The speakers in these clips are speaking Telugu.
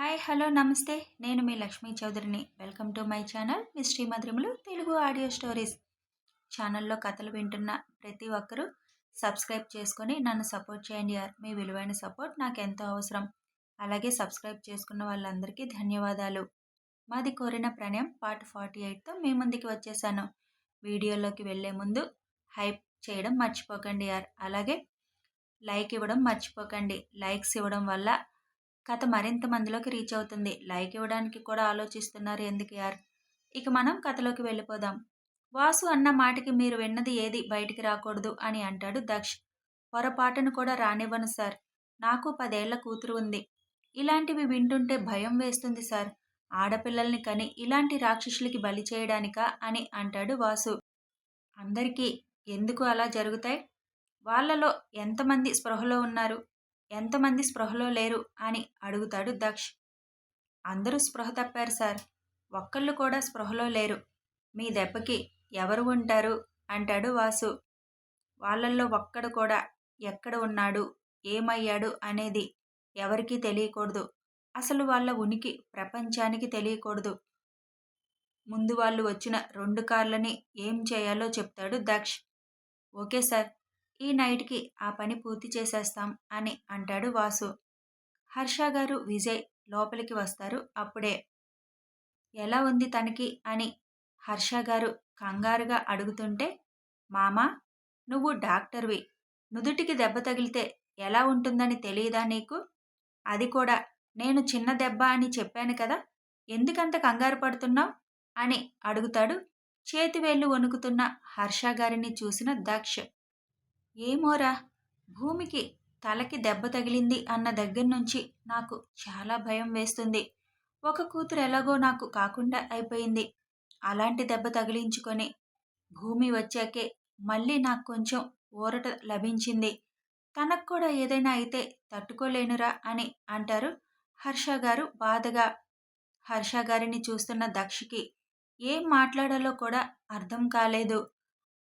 హాయ్ హలో నమస్తే. నేను మీ లక్ష్మీ చౌదరిని. వెల్కమ్ టు మై ఛానల్ మీ శ్రీమధురములు తెలుగు ఆడియో స్టోరీస్. ఛానల్లో కథలు వింటున్న ప్రతి ఒక్కరూ సబ్స్క్రైబ్ చేసుకొని నన్ను సపోర్ట్ చేయండి యార్. మీ విలువైన సపోర్ట్ నాకు ఎంతో అవసరం. అలాగే సబ్స్క్రైబ్ చేసుకున్న వాళ్ళందరికీ ధన్యవాదాలు. మాది కోరిన ప్రణయం పార్ట్ ఫార్టీ ఎయిట్తో మీ ముందుకి వచ్చేసాను. వీడియోలోకి వెళ్ళే ముందు హైప్ చేయడం మర్చిపోకండి యార్. అలాగే లైక్ ఇవ్వడం మర్చిపోకండి. లైక్స్ ఇవ్వడం వల్ల కథ మరింత మందిలోకి రీచ్ అవుతుంది. లైక్ ఇవ్వడానికి కూడా ఆలోచిస్తున్నారు ఎందుకు యార్? ఇక మనం కథలోకి వెళ్ళిపోదాం. వాసు అన్న మాటకి మీరు విన్నది ఏది? బయటికి రాకూడదు అని అంటాడు దక్ష్. పొరపాటును కూడా రానివ్వను సార్. నాకు పదేళ్ళ కూతురు ఉంది. ఇలాంటివి వింటుంటే భయం వేస్తుంది సార్. ఆడపిల్లల్ని కని ఇలాంటి రాక్షసులకి బలి చేయడానికా అని అంటాడు వాసు. అందరికీ ఎందుకు అలా జరుగుతాయి? వాళ్ళలో ఎంతమంది స్పృహలో ఉన్నారు? ఎంతమంది స్పృహలో లేరు అని అడుగుతాడు దక్ష్. అందరూ స్పృహ తప్పారు సార్. ఒక్కళ్ళు కూడా స్పృహలో లేరు. మీ దెబ్బకి ఎవరు ఉంటారు? అంటాడు వాసు. వాళ్ళల్లో ఒక్కడు కూడా ఎక్కడ ఉన్నాడు? ఏమయ్యాడు అనేది ఎవరికీ తెలియకూడదు. అసలు వాళ్ళ ఉనికి ప్రపంచానికి తెలియకూడదు. ముందు వాళ్ళు వచ్చిన రెండు కార్లని ఏం చేయాలో చెప్తాడు దక్ష్. Okay sir. ఈ నైట్కి ఆ పని పూర్తి చేసేస్తాం అని అంటాడు వాసు. హర్ష గారు విజయ్ లోపలికి వస్తారు. అప్పుడే ఎలా ఉంది తనకి? అని హర్ష గారు కంగారుగా అడుగుతుంటే మామా నువ్వు డాక్టర్వి. నుదుటికి దెబ్బ తగిలితే ఎలా ఉంటుందని తెలియదా నీకు? అది కూడా నేను చిన్న దెబ్బ అని చెప్పాను కదా ఎందుకంత కంగారు పడుతున్నావు? అని అడుగుతాడు. చేతివేళ్ళు వణుకుతున్న హర్ష గారిని చూసిన దక్ష్. ఏమోరా భూమికి తలకి దెబ్బ తగిలింది అన్న దగ్గర నుంచి నాకు చాలా భయం వేస్తుంది. ఒక కూతురు ఎలాగో నాకు కాకుండా అయిపోయింది. అలాంటి దెబ్బ తగిలించుకొని భూమి వచ్చాకే మళ్ళీ నాకు కొంచెం ఊరట లభించింది. తనకు కూడా ఏదైనా అయితే తట్టుకోలేనురా అని అంటారు హర్ష గారు బాధగా. హర్ష గారిని చూస్తున్న దక్షకి ఏం మాట్లాడాలో కూడా అర్థం కాలేదు.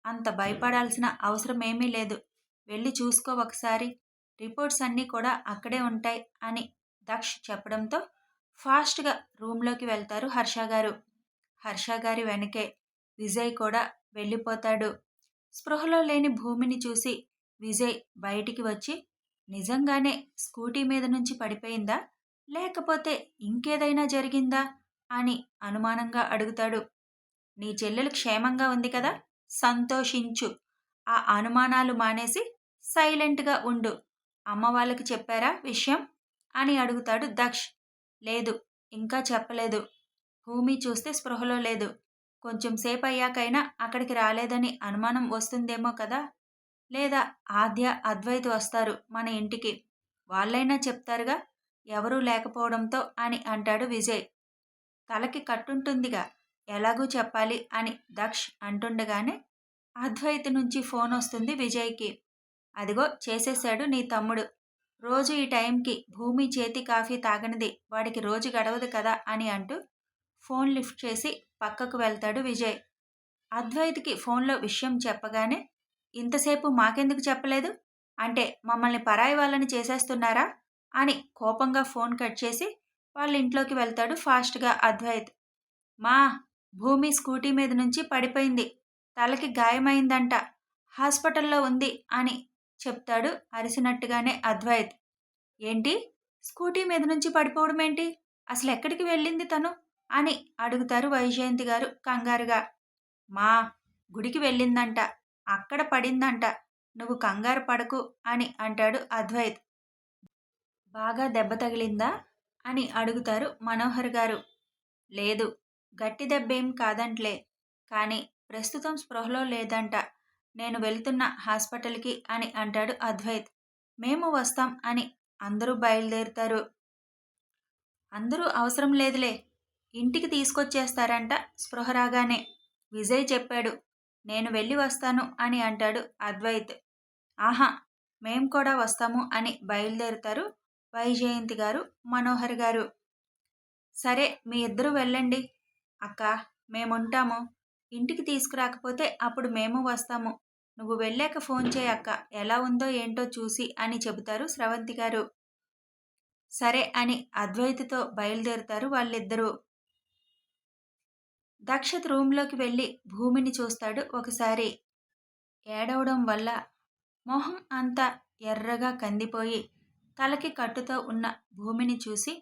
అంత భయపడాల్సిన అవసరం ఏమీ లేదు. వెళ్ళి చూసుకో ఒకసారి. రిపోర్ట్స్ అన్నీ కూడా అక్కడే ఉంటాయి అని దక్ష్ చెప్పడంతో ఫాస్ట్గా రూమ్లోకి వెళ్తారు హర్ష గారు. హర్ష గారి వెనకే విజయ్ కూడా వెళ్ళిపోతాడు. స్పృహలో లేని భూమిని చూసి విజయ్ బయటికి వచ్చి నిజంగానే స్కూటీ మీద నుంచి పడిపోయిందా? లేకపోతే ఇంకేదైనా జరిగిందా? అని అనుమానంగా అడుగుతాడు. నీ చెల్లెలు క్షేమంగా ఉంది కదా? సంతోషించు. ఆ అనుమానాలు మానేసి సైలెంట్గా ఉండు. అమ్మ వాళ్ళకి చెప్పారా విషయం? అని అడుగుతాడు దక్ష్. లేదు ఇంకా చెప్పలేదు. భూమి చూస్తే స్పృహలో లేదు. కొంచెం సేపు అయ్యాకైనా అక్కడికి రాలేదని అనుమానం వస్తుందేమో కదా? లేదా ఆద్య అద్వైత్ వస్తారు మన ఇంటికి. వాళ్ళైనా చెప్తారుగా ఎవరూ లేకపోవడంతో అని అంటాడు విజయ్. తలకి కట్టుంటుందిగా. ఎలాగూ చెప్పాలి అని దక్ష్ అంటుండగానే అద్వైత్ నుంచి ఫోన్ వస్తుంది విజయ్కి. అదిగో చేసేశాడు నీ తమ్ముడు. రోజు ఈ టైంకి భూమి చేతి కాఫీ తాగనిది. వాడికి రోజు గడవదు కదా అని అంటూ ఫోన్ లిఫ్ట్ చేసి పక్కకు వెళ్తాడు విజయ్. అద్వైత్కి ఫోన్లో విషయం చెప్పగానే ఇంతసేపు మాకెందుకు చెప్పలేదు? అంటే మమ్మల్ని పరాయి వాళ్ళని చేసేస్తున్నారా? అని కోపంగా ఫోన్ కట్ చేసి వాళ్ళ ఇంట్లోకి వెళ్తాడు ఫాస్ట్గా అద్వైత్. మా భూమి స్కూటీ మీద నుంచి పడిపోయింది. తలకి గాయమైందంట. హాస్పిటల్లో ఉంది అని చెప్తాడు అరిసినట్టుగానే అద్వైత్. ఏంటి? స్కూటీ మీద నుంచి పడిపోవడం ఏంటి? అసలు ఎక్కడికి వెళ్ళింది తను? అని అడుగుతారు వైజయంతి గారు కంగారుగా. మా గుడికి వెళ్ళిందంట. అక్కడ పడిందంట. నువ్వు కంగారు పడకు అని అంటాడు అద్వైత్. బాగా దెబ్బ తగిలిందా? అని అడుగుతారు మనోహర్ గారు. లేదు గట్టి దెబ్బేం కాదంట్లే. కానీ ప్రస్తుతం స్పృహలో లేదంట. నేను వెళ్తున్న హాస్పిటల్కి అని అంటాడు అద్వైత్. మేము వస్తాం అని అందరూ బయలుదేరుతారు. అందరూ అవసరం లేదులే. ఇంటికి తీసుకొచ్చేస్తారంట స్పృహ రాగానే. విజయ్ చెప్పాడు. నేను వెళ్ళి వస్తాను అని అంటాడు అద్వైత్. ఆహా మేం కూడా వస్తాము అని బయలుదేరుతారు వైజయంతి గారు మనోహర్ గారు. సరే మీ ఇద్దరు వెళ్ళండి. అక్క మేముంటాము. ఇంటికి తీసుకురాకపోతే అప్పుడు మేము వస్తాము. నువ్వు వెళ్ళాక ఫోన్ చేయక్క ఎలా ఉందో ఏంటో చూసి అని చెబుతారు స్రవంతి గారు. సరే అని అద్వైతతో బయలుదేరుతారు వాళ్ళిద్దరూ. దక్షత్ రూమ్లోకి వెళ్ళి భూమిని చూస్తాడు ఒకసారి. ఏడవడం వల్ల మొహం అంతా ఎర్రగా కందిపోయి తలకి కట్టుతో ఉన్న భూమిని చూసి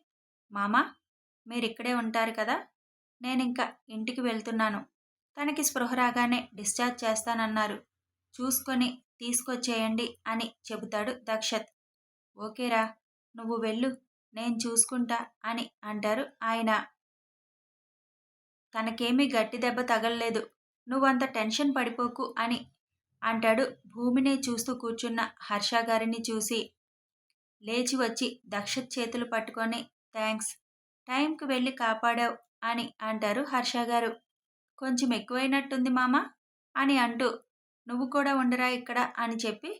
మామా మీరిక్కడే ఉంటారు కదా నేనింక ఇంటికి వెళ్తున్నాను. తనకి స్పృహ రాగానే డిశ్చార్జ్ చేస్తానన్నారు. చూసుకొని తీసుకొచ్చేయండి అని చెబుతాడు దక్షత్. ఓకేరా నువ్వు వెళ్ళు నేను చూసుకుంటా అని అంటారు ఆయన. తనకేమీ గట్టి దెబ్బ తగలలేదు. నువ్వంత టెన్షన్ పడిపోకు అని అంటాడు భూమిని చూస్తూ కూర్చున్న హర్ష గారిని చూసి. లేచి వచ్చి దక్షత్ చేతులు పట్టుకొని థ్యాంక్స్ టైంకి వెళ్ళి కాపాడావు. అని అంటారు హర్ష గారు. కొంచెం ఎక్కువైనట్టుంది మామ అని అంటూ నువ్వు కూడా ఉండరా ఇక్కడ అని చెప్పి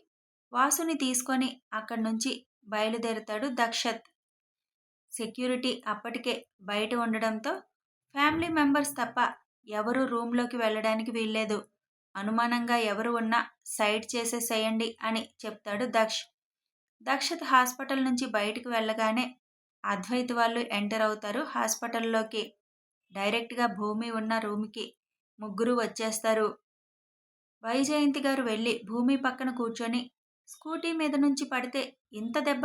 వాసుని తీసుకొని అక్కడి నుంచి బయలుదేరుతాడు దక్షత్. సెక్యూరిటీ అప్పటికే బయట ఉండడంతో ఫ్యామిలీ మెంబర్స్ తప్ప ఎవరు రూమ్లోకి వెళ్ళడానికి వీల్లేదు. అనుమానంగా ఎవరు ఉన్నా సైడ్ చేసేసేయండి అని చెప్తాడు దక్ష్. దక్షత్ హాస్పిటల్ నుంచి బయటకు వెళ్ళగానే అద్వైత్ వాళ్ళు ఎంటర్ అవుతారు హాస్పిటల్లోకి. డైరెక్ట్గా భూమి ఉన్న రూమ్కి ముగ్గురు వచ్చేస్తారు. వైజయంతి గారు వెళ్ళి భూమి పక్కన కూర్చొని స్కూటీ మీద నుంచి పడితే ఇంత దెబ్బ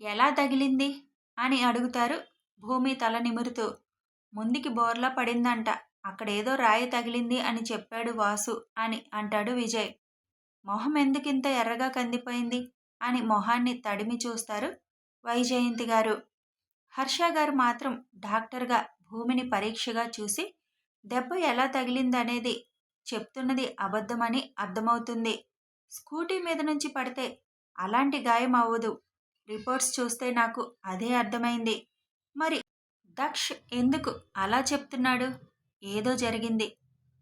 ఎలా తగిలింది? అని అడుగుతారు భూమి తల నిమురుతూ. ముందుకి బోర్లా పడిందంట అక్కడేదో రాయి తగిలింది అని చెప్పాడు వాసు అని అంటాడు విజయ్. మొహం ఎందుకింత ఎర్రగా కందిపోయింది? అని మొహాన్ని తడిమి చూస్తారు వైజయంతి గారు. హర్ష గారు మాత్రం డాక్టర్గా భూమిని పరీక్షగా చూసి దెబ్బ ఎలా తగిలిందనేది చెప్తున్నది అబద్ధమని అర్థమవుతుంది. స్కూటీ మీద నుంచి పడితే అలాంటి గాయం అవ్వదు. రిపోర్ట్స్ చూస్తే నాకు అదే అర్థమైంది. మరి దక్ష్ ఎందుకు అలా చెప్తున్నాడు? ఏదో జరిగింది.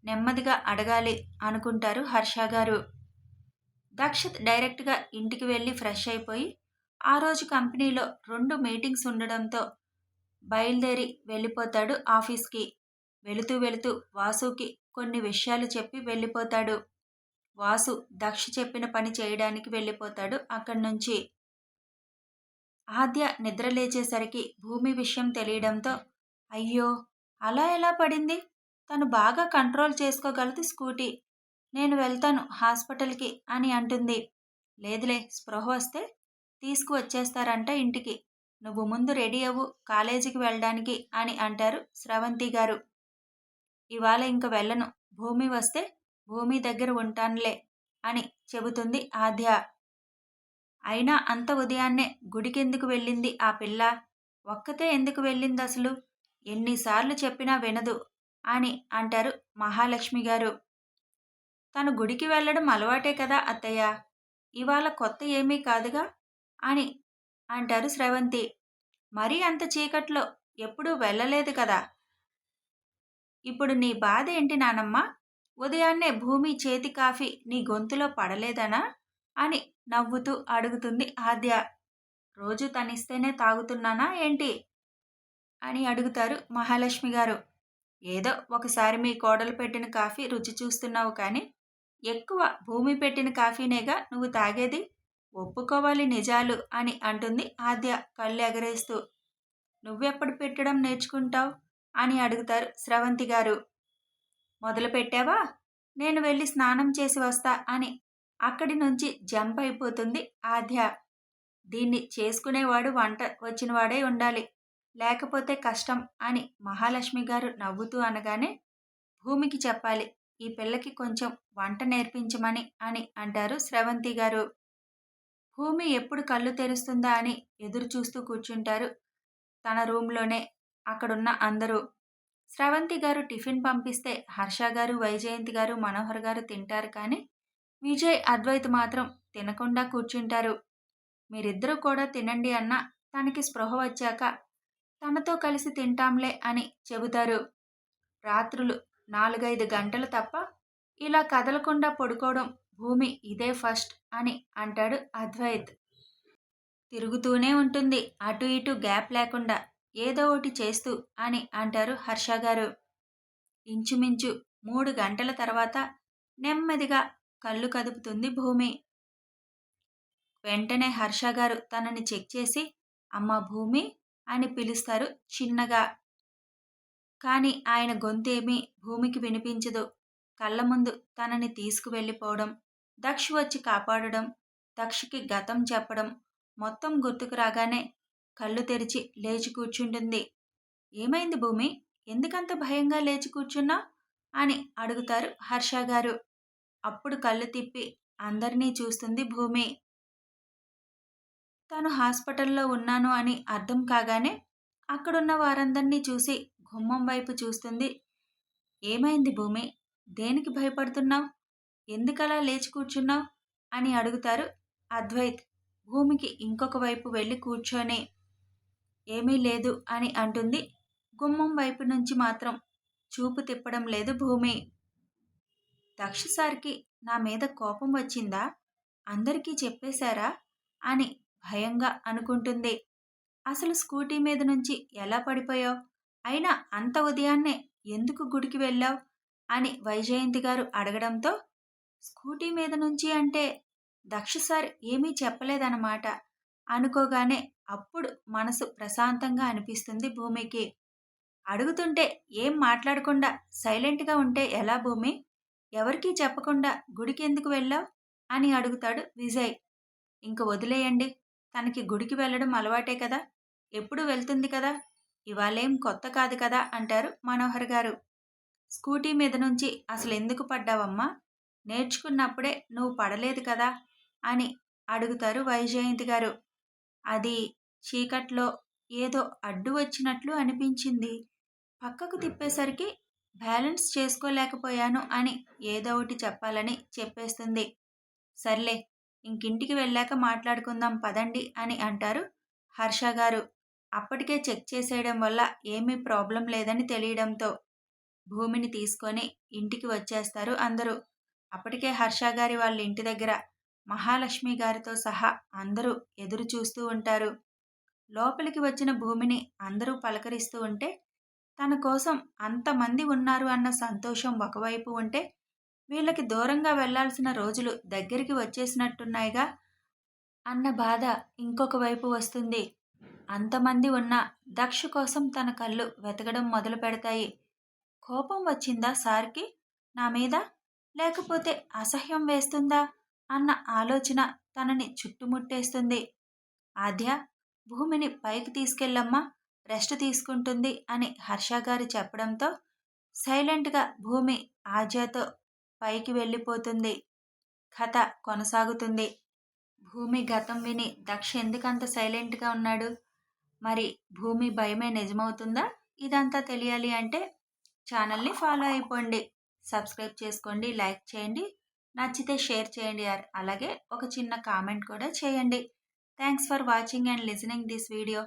నెమ్మదిగా అడగాలి అనుకుంటారు హర్ష గారు. దక్షత్ డైరెక్ట్గా ఇంటికి వెళ్ళి ఫ్రెష్ అయిపోయి ఆ రోజు కంపెనీలో రెండు మీటింగ్స్ ఉండడంతో బయలుదేరి వెళ్ళిపోతాడు ఆఫీస్కి. వెళుతూ వెళుతూ వాసుకి కొన్ని విషయాలు చెప్పి వెళ్ళిపోతాడు. వాసు దక్ష చెప్పిన పని చేయడానికి వెళ్ళిపోతాడు. అక్కడి నుంచి ఆద్య నిద్ర లేచేసరికి భూమి విషయం తెలియడంతో అయ్యో అలా ఎలా పడింది? తను బాగా కంట్రోల్ చేసుకోగలదు స్కూటీ. నేను వెళ్తాను హాస్పిటల్కి అని అంటుంది. లేదులే స్పృహ వస్తే తీసుకువచ్చేస్తారంట ఇంటికి. నువ్వు ముందు రెడీ అవ్వు కాలేజీకి వెళ్ళడానికి అని అంటారు స్రవంతి గారు. ఇవాళ ఇంక వెళ్ళను. భూమి వస్తే భూమి దగ్గర ఉంటానులే అని చెబుతుంది ఆద్య. అయినా అంత ఉదయాన్నే గుడికెందుకు వెళ్ళింది ఆ పిల్ల? ఒక్కతే ఎందుకు వెళ్ళింది అసలు? ఎన్నిసార్లు చెప్పినా వినదు అని అంటారు మహాలక్ష్మి గారు. తను గుడికి వెళ్ళడం అలవాటే కదా అత్తయ్య? ఇవాళ కొత్త ఏమీ కాదుగా అని అంటారు స్రవంతి. మరీ అంత చీకట్లో ఎప్పుడూ వెళ్ళలేదు కదా. ఇప్పుడు నీ బాధ ఏంటి నానమ్మ? ఉదయాన్నే భూమి చేతి కాఫీ నీ గొంతులో పడలేదనా? అని నవ్వుతూ అడుగుతుంది ఆద్య. రోజు తనిస్తేనే తాగుతున్నానా ఏంటి? అని అడుగుతారు మహాలక్ష్మి గారు. ఏదో ఒకసారి మీ కోడలు పెట్టిన కాఫీ రుచి చూస్తున్నావు కానీ ఎక్కువ భూమి పెట్టిన కాఫీనేగా నువ్వు తాగేది? ఒప్పుకోవాలి నిజాలు అని అంటుంది ఆద్య కళ్ళు ఎగరేస్తూ నువ్వెప్పుడు పెట్టడం నేర్చుకుంటావు? అని అడుగుతారు స్రవంతి గారు. మొదలు పెట్టావా? నేను వెళ్ళి స్నానం చేసి వస్తా అని అక్కడి నుంచి జంప్ అయిపోతుంది ఆద్య. దీన్ని చేసుకునేవాడు వంట వచ్చినవాడే ఉండాలి. లేకపోతే కష్టం అని మహాలక్ష్మి గారు నవ్వుతూ అనగానే భూమికి చెప్పాలి. ఈ పిల్లకి కొంచెం వంట నేర్పించమని అని అంటారు స్రవంతి గారు. భూమి ఎప్పుడు కళ్ళు తెరుస్తుందా అని ఎదురు చూస్తూ కూర్చుంటారు. తన రూమ్లోనే అక్కడున్న అందరూ. స్రవంతి గారు టిఫిన్ పంపిస్తే హర్ష గారు వైజయంతి గారు మనోహర్ గారు తింటారు కానీ విజయ్ అద్వైత్ మాత్రం తినకుండా కూర్చుంటారు. మీరిద్దరూ కూడా తినండి అన్న తనకి స్పృహ వచ్చాక తనతో కలిసి తింటాంలే అని చెబుతారు. రాత్రులు నాలుగైదు గంటలు తప్ప ఇలా కదలకుండా పడుకోవడం భూమి ఇదే ఫస్ట్ అని అంటాడు అద్వైత్. తిరుగుతూనే ఉంటుంది. అటు ఇటు గ్యాప్ లేకుండా ఏదో ఒకటి చేస్తూ అని అంటారు హర్ష గారు. ఇంచుమించు మూడు గంటల తర్వాత నెమ్మదిగా కళ్ళు కదుపుతుంది భూమి. వెంటనే హర్ష గారు తనని చెక్ చేసి అమ్మ భూమి అని పిలుస్తారు చిన్నగా. కానీ ఆయన గొంతేమీ భూమికి వినిపించదు. కళ్ళ ముందు తనని తీసుకువెళ్ళిపోవడం దక్ష వచ్చి కాపాడడం దక్షకి గతం చెప్పడం మొత్తం గుర్తుకు రాగానే కళ్ళు తెరిచి లేచి కూర్చుంటుంది. ఏమైంది భూమి? ఎందుకంత భయంగా లేచి కూర్చున్నా? అని అడుగుతారు హర్ష గారు. అప్పుడు కళ్ళు తిప్పి అందరినీ చూస్తుంది భూమి. తను హాస్పిటల్లో ఉన్నాను అని అర్థం కాగానే అక్కడున్న వారందరినీ చూసి గుమ్మం వైపు చూస్తుంది. ఏమైంది భూమి? దేనికి భయపడుతున్నావు? ఎందుకలా లేచి కూర్చున్నావు? అని అడుగుతారు అద్వైత్. భూమికి ఇంకొక వైపు వెళ్ళి కూర్చొని. ఏమీ లేదు అని అంటుంది. గుమ్మం వైపు నుంచి మాత్రం చూపు తిప్పడం లేదు భూమి. దక్షసారికి నా మీద కోపం వచ్చిందా? అందరికీ చెప్పేశారా? అని భయంగా అనుకుంటుంది. అసలు స్కూటీ మీద నుంచి ఎలా పడిపోయావు? అయినా అంత ఉదయాన్నే ఎందుకు గుడికి వెళ్ళావు? అని వైజయంతి గారు అడగడంతో స్కూటీ మీద నుంచి అంటే దక్ష సార్ ఏమీ చెప్పలేదన్నమాట అనుకోగానే అప్పుడు మనసు ప్రశాంతంగా అనిపిస్తుంది భూమికి. అడుగుతుంటే ఏం మాట్లాడకుండా సైలెంట్గా ఉంటే ఎలా భూమి? ఎవరికీ చెప్పకుండా గుడికి ఎందుకు వెళ్ళావు? అని అడుగుతాడు విజయ్. ఇంక వదిలేయండి తనకి గుడికి వెళ్ళడం అలవాటే కదా ఎప్పుడు వెళ్తుంది కదా ఇవాళేం కొత్త కాదు కదా అంటారు మనోహర్ గారు. స్కూటీ మీద నుంచి అసలు ఎందుకు పడ్డావమ్మా? నేర్చుకున్నప్పుడే నువ్వు పడలేదు కదా అని అడుగుతారు వైజయంతి గారు. అది చీకట్లో ఏదో అడ్డు వచ్చినట్లు అనిపించింది. పక్కకు తిప్పేసరికి బ్యాలెన్స్ చేసుకోలేకపోయాను అని ఏదో ఒకటి చెప్పాలని చెప్పేస్తుంది. సర్లే ఇంకింటికి వెళ్ళాక మాట్లాడుకుందాం పదండి అని అంటారు హర్ష గారు. అప్పటికే చెక్ చేసేయడం వల్ల ఏమీ ప్రాబ్లం లేదని తెలియడంతో భూమిని తీసుకొని ఇంటికి వచ్చేస్తారు అందరూ. అప్పటికే హర్ష గారి వాళ్ళ ఇంటి దగ్గర మహాలక్ష్మి గారితో సహా అందరూ ఎదురు చూస్తూ ఉంటారు. లోపలికి వచ్చిన భూమిని అందరూ పలకరిస్తూ ఉంటే తన కోసం అంతమంది ఉన్నారు అన్న సంతోషం ఒకవైపు ఉంటే వీళ్ళకి దూరంగా వెళ్ళాల్సిన రోజులు దగ్గరికి వచ్చేసినట్టున్నాయిగా అన్న బాధ ఇంకొక వైపు వస్తుంది. అంతమంది ఉన్న దక్ష కోసం తన కళ్ళు వెతకడం మొదలు పెడతాయి కోపం వచ్చిందా సార్కి? నా మీద? లేకపోతే అసహ్యం వేస్తుందా అన్న ఆలోచన తనని చుట్టుముట్టేస్తుంది. ఆద్య భూమిని పైకి తీసుకెళ్ళమ్మా రెస్ట్ తీసుకుంటుంది అని హర్ష గారు చెప్పడంతో సైలెంట్గా భూమి ఆద్యతో పైకి వెళ్ళిపోతుంది. కథ కొనసాగుతుంది. భూమి గతం విని దక్ష ఎందుకంత సైలెంట్గా ఉన్నాడు? మరి భూమి భయమే నిజమవుతుందా? ఇదంతా తెలియాలి అంటే ఛానల్ని ఫాలో అయిపోండి. సబ్స్క్రైబ్ చేసుకోండి లైక్ చేయండి నచ్చితే షేర్ చేయండి అలాగే ఒక చిన్న కామెంట్ కూడా చేయండి. Thanks for watching and listening this video.